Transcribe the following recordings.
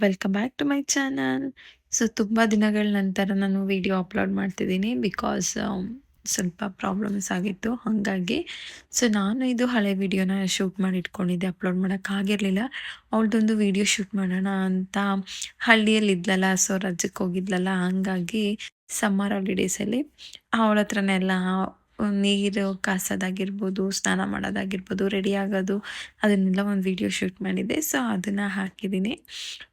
Welcome back to my channel. So ತುಂಬ ದಿನಗಳ ನಂತರ ನಾನು ವಿಡಿಯೋ ಅಪ್ಲೋಡ್ ಮಾಡ್ತಿದ್ದೀನಿ ಬಿಕಾಸ್ ಸ್ವಲ್ಪ ಪ್ರಾಬ್ಲಮ್ಸ್ ಆಗಿತ್ತು ಹಾಗಾಗಿ. ಸೊ ನಾನು ಇದು ಹಳೆ ವಿಡಿಯೋನ ಶೂಟ್ ಮಾಡಿ ಇಟ್ಕೊಂಡಿದ್ದೆ ಅಪ್ಲೋಡ್ ಮಾಡೋಕ್ಕಾಗಿರಲಿಲ್ಲ. ಅವಳದೊಂದು ವಿಡಿಯೋ ಶೂಟ್ ಮಾಡೋಣ ಅಂತ ಹಳ್ಳಿಯಲ್ಲಿ ಇದ್ಲಲ್ಲ ಸೊ ರಜಕ್ಕೆ ಹೋಗಿದ್ಲಲ್ಲ, ಹಂಗಾಗಿ ಸಮ್ಮರ್ ಹಾಲಿಡೇಸಲ್ಲಿ ಅವಳ ಹತ್ರನೇ ಎಲ್ಲ ನೀರು ಕಾಸೋದಾಗಿರ್ಬೋದು, ಸ್ನಾನ ಮಾಡೋದಾಗಿರ್ಬೋದು, ರೆಡಿ ಆಗೋದು ಅದನ್ನೆಲ್ಲ ಒಂದು ವಿಡಿಯೋ ಶೂಟ್ ಮಾಡಿದ್ದೆ. ಸೊ ಅದನ್ನು ಹಾಕಿದ್ದೀನಿ.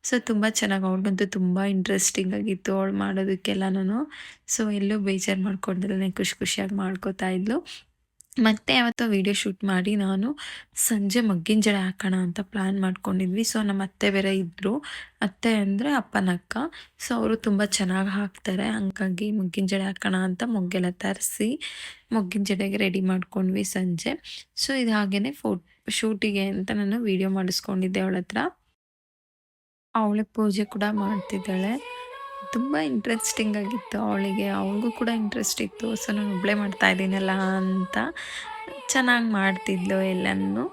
ಸೊ ತುಂಬ ಚೆನ್ನಾಗಿ ಅವ್ಳಿಗಂತೂ ತುಂಬ ಇಂಟ್ರೆಸ್ಟಿಂಗ್ ಆಗಿತ್ತು ಅವಳು ಮಾಡೋದಕ್ಕೆಲ್ಲನೂ. ಸೊ ಎಲ್ಲೂ ಬೇಜಾರು ಮಾಡ್ಕೊಂಡಿಲ್ಲ ಖುಷಿ ಖುಷಿಯಾಗಿ ಮಾಡ್ಕೋತಾ ಇದ್ಲು. ಮತ್ತೆ ಅವತ್ತು ವಿಡಿಯೋ ಶೂಟ್ ಮಾಡಿ ನಾನು ಸಂಜೆ ಮಗ್ಗಿನ ಜಡೆ ಹಾಕೋಣ ಅಂತ ಪ್ಲ್ಯಾನ್ ಮಾಡ್ಕೊಂಡಿದ್ವಿ. ಸೊ ನಮ್ಮ ಅತ್ತೆ ಬೇರೆ ಇದ್ದರು. ಅತ್ತೆ ಅಂದರೆ ಅಪ್ಪನ ಅಕ್ಕ. ಸೊ ಅವರು ತುಂಬ ಚೆನ್ನಾಗಿ ಹಾಕ್ತಾರೆ. ಹಂಗಾಗಿ ಮಗ್ಗಿನ ಜಡೆ ಹಾಕೋಣ ಅಂತ ಮೊಗ್ಗೆಲ್ಲ ತರಿಸಿ ಮೊಗ್ಗಿನ ಜಡೆಗೆ ರೆಡಿ ಮಾಡ್ಕೊಂಡ್ವಿ ಸಂಜೆ. ಸೊ ಇದು ಹಾಗೇ ಫೋ ಶೂಟಿಗೆ ಅಂತ ನಾನು ವಿಡಿಯೋ ಮಾಡಿಸ್ಕೊಂಡಿದ್ದೆ ಅವಳ ಹತ್ರ. ಅವಳಿಗೆ ಪೂಜೆ ಕೂಡ ಮಾಡ್ತಿದ್ದಾಳೆ. ತುಂಬ ಇಂಟ್ರೆಸ್ಟಿಂಗ್ ಆಗಿತ್ತು ಅವಳಿಗೆ. ಅವಳಿಗೂ ಕೂಡ ಇಂಟ್ರೆಸ್ಟ್ ಇತ್ತು. ಸೊ ನಾನು ಒಬ್ಬಳೇ ಮಾಡ್ತಾ ಇದ್ದೀನಲ್ಲ ಅಂತ ಚೆನ್ನಾಗಿ ಮಾಡ್ತಿದ್ಲು ಎಲ್ಲನೂ.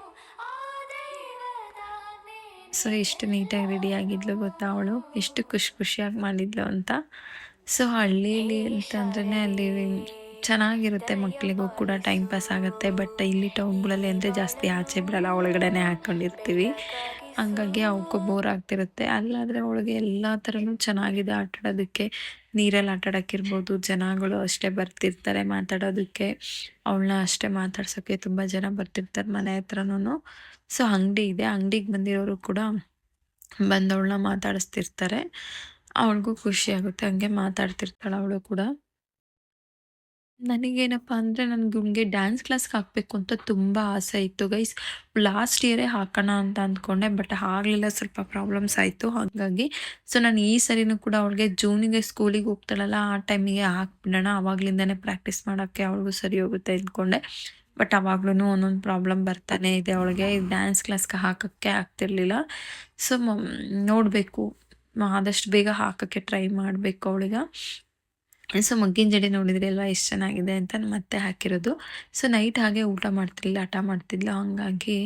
ಸೊ ಎಷ್ಟು ನೀಟಾಗಿ ರೆಡಿ ಆಗಿದ್ಲು ಗೊತ್ತಾ ಅವಳು. ಎಷ್ಟು ಖುಷಿ ಖುಷಿಯಾಗಿ ಮಾಡಿದ್ಲು ಅಂತ. ಸೊ ಹಳ್ಳಿಯಲ್ಲಿ ಅಂತಂದ್ರೆ ಅಲ್ಲಿ ಚೆನ್ನಾಗಿರುತ್ತೆ ಮಕ್ಕಳಿಗೂ ಕೂಡ ಟೈಮ್ ಪಾಸ್ ಆಗುತ್ತೆ. ಬಟ್ ಇಲ್ಲಿ ಟೌನ್ಗಳಲ್ಲಿ ಅಂದರೆ ಜಾಸ್ತಿ ಆಚೆ ಬಿಡಲ್ಲ ಒಳಗಡೆನೇ ಹಾಕ್ಕೊಂಡಿರ್ತೀವಿ. ಹಂಗಾಗಿ ಅವಕ್ಕೂ ಬೋರ್ ಆಗ್ತಿರುತ್ತೆ. ಅಲ್ಲಾದರೆ ಅವಳಿಗೆ ಎಲ್ಲ ಥರನೂ ಚೆನ್ನಾಗಿದೆ ಆಟಾಡೋದಕ್ಕೆ. ನೀರಲ್ಲಿ ಆಟಾಡೋಕ್ಕಿರ್ಬೋದು, ಜನಗಳು ಅಷ್ಟೇ ಬರ್ತಿರ್ತಾರೆ ಮಾತಾಡೋದಕ್ಕೆ. ಅವಳನ್ನ ಅಷ್ಟೇ ಮಾತಾಡ್ಸೋಕ್ಕೆ ತುಂಬ ಜನ ಬರ್ತಿರ್ತಾರೆ ಮನೆ ಹತ್ರನೂ. ಸೊ ಅಂಗಡಿ ಇದೆ. ಅಂಗಡಿಗೆ ಬಂದಿರೋರು ಕೂಡ ಬಂದವಳನ್ನ ಮಾತಾಡಿಸ್ತಿರ್ತಾರೆ. ಅವಳಿಗೂ ಖುಷಿ ಆಗುತ್ತೆ. ಹಂಗೆ ಮಾತಾಡ್ತಿರ್ತಾಳೆ ಅವಳು ಕೂಡ. ನನಗೇನಪ್ಪ ಅಂದರೆ ನನಗೆ ಡ್ಯಾನ್ಸ್ ಕ್ಲಾಸ್ಗೆ ಹಾಕಬೇಕು ಅಂತ ತುಂಬ ಆಸೆ ಇತ್ತು ಗೈಸ್. ಲಾಸ್ಟ್ ಇಯರೇ ಹಾಕೋಣ ಅಂತ ಅಂದ್ಕೊಂಡೆ. ಬಟ್ ಆಗಲಿಲ್ಲ, ಸ್ವಲ್ಪ ಪ್ರಾಬ್ಲಮ್ಸ್ ಆಯಿತು ಹಾಗಾಗಿ. ಸೊ ನಾನು ಈ ಸರಿನೂ ಕೂಡ ಅವಳಿಗೆ ಜೂನಿಗೆ ಸ್ಕೂಲಿಗೆ ಹೋಗ್ತಾಳಲ್ಲ, ಆ ಟೈಮಿಗೆ ಹಾಕ್ಬಿಡೋಣ. ಆವಾಗಲಿಂದನೇ ಪ್ರಾಕ್ಟೀಸ್ ಮಾಡೋಕ್ಕೆ ಅವಳಿಗೂ ಸರಿ ಹೋಗುತ್ತೆ ಅಂದ್ಕೊಂಡೆ. ಬಟ್ ಅವಾಗ್ಲೂ ಒಂದೊಂದು ಪ್ರಾಬ್ಲಮ್ ಬರ್ತಾನೆ ಇದೆ ಅವಳಿಗೆ. ಡ್ಯಾನ್ಸ್ ಕ್ಲಾಸ್ಗೆ ಹಾಕೋಕ್ಕೆ ಆಗ್ತಿರ್ಲಿಲ್ಲ. ಸೊ ನೋಡಬೇಕು ಆದಷ್ಟು ಬೇಗ ಹಾಕೋಕ್ಕೆ ಟ್ರೈ ಮಾಡಬೇಕು ಅವಳಿಗೆ. ಸೊ ಮಗ್ಗಿನ ಜಡೆ ನೋಡಿದ್ರಿ ಅಲ್ವಾ ಎಷ್ಟು ಚೆನ್ನಾಗಿದೆ ಅಂತ ಮತ್ತೆ ಹಾಕಿರೋದು. ಸೊ ನೈಟ್ ಹಾಗೆ ಊಟ ಮಾಡ್ತಿರ್ಲಿಲ್ಲ ಹಠ ಮಾಡ್ತಿದ್ಲು ಹಂಗಾಗಿ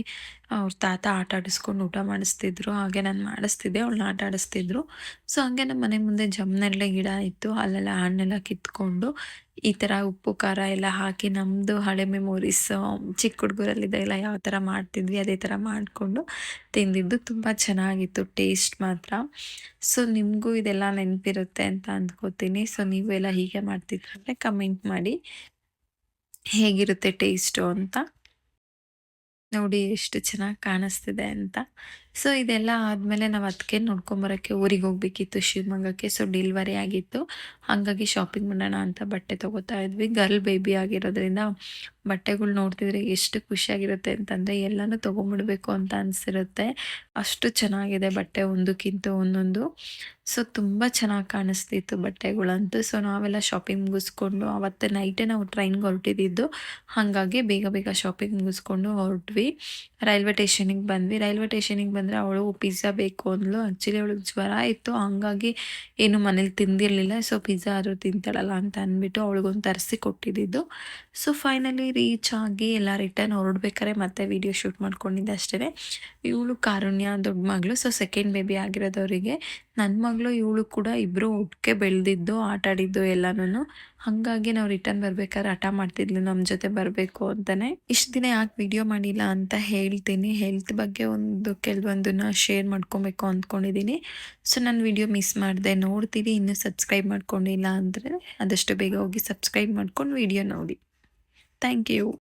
ಅವ್ರ ತಾತ ಆಟ ಆಡಿಸ್ಕೊಂಡು ಊಟ ಮಾಡಿಸ್ತಿದ್ರು. ಹಾಗೆ ನಾನು ಮಾಡಿಸ್ತಿದ್ದೆ ಅವಳನ್ನ ಆಟ ಆಡಿಸ್ತಿದ್ರು. ಸೊ ಹಾಗೆ ನಮ್ಮ ಮನೆ ಮುಂದೆ ಜಮ್ನೆರಳೆ ಗಿಡ ಇತ್ತು. ಅಲ್ಲೆಲ್ಲ ಹಣ್ಣೆಲ್ಲ ಕಿತ್ಕೊಂಡು ಈ ಥರ ಉಪ್ಪು, ಖಾರ ಎಲ್ಲ ಹಾಕಿ ನಮ್ಮದು ಹಳೆ ಮೆಮೊರೀಸ್ ಚಿಕ್ಕ ಹುಡುಗರಲ್ಲಿದ್ದಾಗೆಲ್ಲ ಯಾವ ಥರ ಮಾಡ್ತಿದ್ವಿ, ಅದೇ ಥರ ಮಾಡಿಕೊಂಡು ತಿಂದಿದ್ದು ತುಂಬ ಚೆನ್ನಾಗಿತ್ತು, ಟೇಸ್ಟ್ ಮಾತ್ರ. ಸೊ ನಿಮಗೂ ಇದೆಲ್ಲ ನೆನಪಿರುತ್ತೆ ಅಂತ ಅಂದ್ಕೋತೀನಿ. ಸೊ ನೀವು ಎಲ್ಲ ಹೀಗೆ ಮಾಡ್ತಿದ್ರೆ ಕಮೆಂಟ್ ಮಾಡಿ, ಹೇಗಿರುತ್ತೆ ಟೇಸ್ಟು ಅಂತ. ನೋಡಿ ಎಷ್ಟು ಚೆನ್ನಾಗಿ ಕಾಣಿಸ್ತಿದೆ ಅಂತ. ಸೊ ಇದೆಲ್ಲ ಆದಮೇಲೆ ನಾವು ಅದಕ್ಕೆ ನೋಡ್ಕೊಂಬರೋಕ್ಕೆ ಊರಿಗೆ ಹೋಗ್ಬೇಕಿತ್ತು, ಶಿವಮೊಗ್ಗಕ್ಕೆ. ಸೊ ಡಿಲ್ವರಿ ಆಗಿತ್ತು. ಹಾಗಾಗಿ ಶಾಪಿಂಗ್ ಮಾಡೋಣ ಅಂತ ಬಟ್ಟೆ ತೊಗೋತಾ ಇದ್ವಿ. ಗರ್ಲ್ ಬೇಬಿ ಆಗಿರೋದ್ರಿಂದ ಬಟ್ಟೆಗಳು ನೋಡ್ತಿದ್ರೆ ಎಷ್ಟು ಖುಷಿಯಾಗಿರುತ್ತೆ ಅಂತಂದರೆ ಎಲ್ಲನೂ ತೊಗೊಂಬಿಡ್ಬೇಕು ಅಂತ ಅನಿಸಿರುತ್ತೆ. ಅಷ್ಟು ಚೆನ್ನಾಗಿದೆ ಬಟ್ಟೆ ಒಂದಕ್ಕಿಂತ ಒಂದೊಂದು. ಸೊ ತುಂಬ ಚೆನ್ನಾಗಿ ಕಾಣಿಸ್ತಿತ್ತು ಬಟ್ಟೆಗಳಂತೂ. ಸೊ ನಾವೆಲ್ಲ ಶಾಪಿಂಗ್ ಮುಗಿಸ್ಕೊಂಡು ಅವತ್ತೆ ನೈಟೇ ನಾವು ಟ್ರೈನ್ಗೆ ಹೊರಟಿದ್ದು. ಹಾಗಾಗಿ ಬೇಗ ಬೇಗ ಶಾಪಿಂಗ್ ಮುಗಿಸ್ಕೊಂಡು ಹೊರಟ್ವಿ. ರೈಲ್ವೆ ಟೇಷನಿಗೆ ಬಂದ್ವಿ. ರೈಲ್ವೆ ಟೇಷನಿಗೆ ಬಂದರೆ ಅವಳು ಪಿಜ್ಜಾ ಬೇಕು ಅಂದ್ಲು. ಆ್ಯಕ್ಚುಲಿ ಅವಳಿಗೆ ಜ್ವರ ಇತ್ತು ಹಂಗಾಗಿ ಏನು ಮನೇಲಿ ತಿಂದಿರಲಿಲ್ಲ. ಸೊ ಪಿಜ್ಜಾ ಆದರೂ ತಿಂತಾಳಲ್ಲ ಅಂತ ಅಂದ್ಬಿಟ್ಟು ಅವಳಿಗೊಂದು ತರಿಸಿ ಕೊಟ್ಟಿದ್ದು ಸೊ ಫೈನಲಿ ರೀಚ್ ಆಗಿ ಎಲ್ಲ ರಿಟರ್ನ್ ಹೊರಡ್ಬೇಕಾದ್ರೆ ಮತ್ತೆ ವಿಡಿಯೋ ಶೂಟ್ ಮಾಡ್ಕೊಂಡಿದ್ದೆ ಅಷ್ಟೇ. ಇವಳು ಕಾರುಣ್ಯ ದೊಡ್ಡ ಮಗಳು. ಸೊ ಸೆಕೆಂಡ್ ಬೇಬಿ ಆಗಿರೋದವರಿಗೆ ನನ್ನ ಮಗಳು ಇವಳು ಕೂಡ ಇಬ್ಬರು ಒಟ್ಟಿಗೆ ಬೆಳೆದಿದ್ದು ಆಟಾಡಿದ್ದು ಎಲ್ಲನೂ. ಹಾಗಾಗಿ ನಾವು ರಿಟರ್ನ್ ಬರ್ಬೇಕಾದ್ರೆ ಹಠ ಮಾಡ್ತಿದ್ಲು ನಮ್ಮ ಜೊತೆ ಬರಬೇಕು ಅಂತಲೇ. ಇಷ್ಟು ದಿನ ಯಾಕೆ ವಿಡಿಯೋ ಮಾಡಿಲ್ಲ ಅಂತ ಹೇಳ್ತೀನಿ. ಹೆಲ್ತ್ ಬಗ್ಗೆ ಒಂದು ಕೆಲವೊಂದನ್ನ ಶೇರ್ ಮಾಡ್ಕೊಬೇಕು ಅಂದ್ಕೊಂಡಿದ್ದೀನಿ. ಸೊ ನಾನು ವಿಡಿಯೋ ಮಿಸ್ ಮಾಡಿದೆ ನೋಡ್ತೀವಿ ಇನ್ನೂ ಸಬ್ಸ್ಕ್ರೈಬ್ ಮಾಡ್ಕೊಂಡಿಲ್ಲ ಅಂದರೆ ಅದಷ್ಟು ಬೇಗ ಹೋಗಿ ಸಬ್ಸ್ಕ್ರೈಬ್ ಮಾಡ್ಕೊಂಡು ವಿಡಿಯೋ ನೋಡಿ. Thank you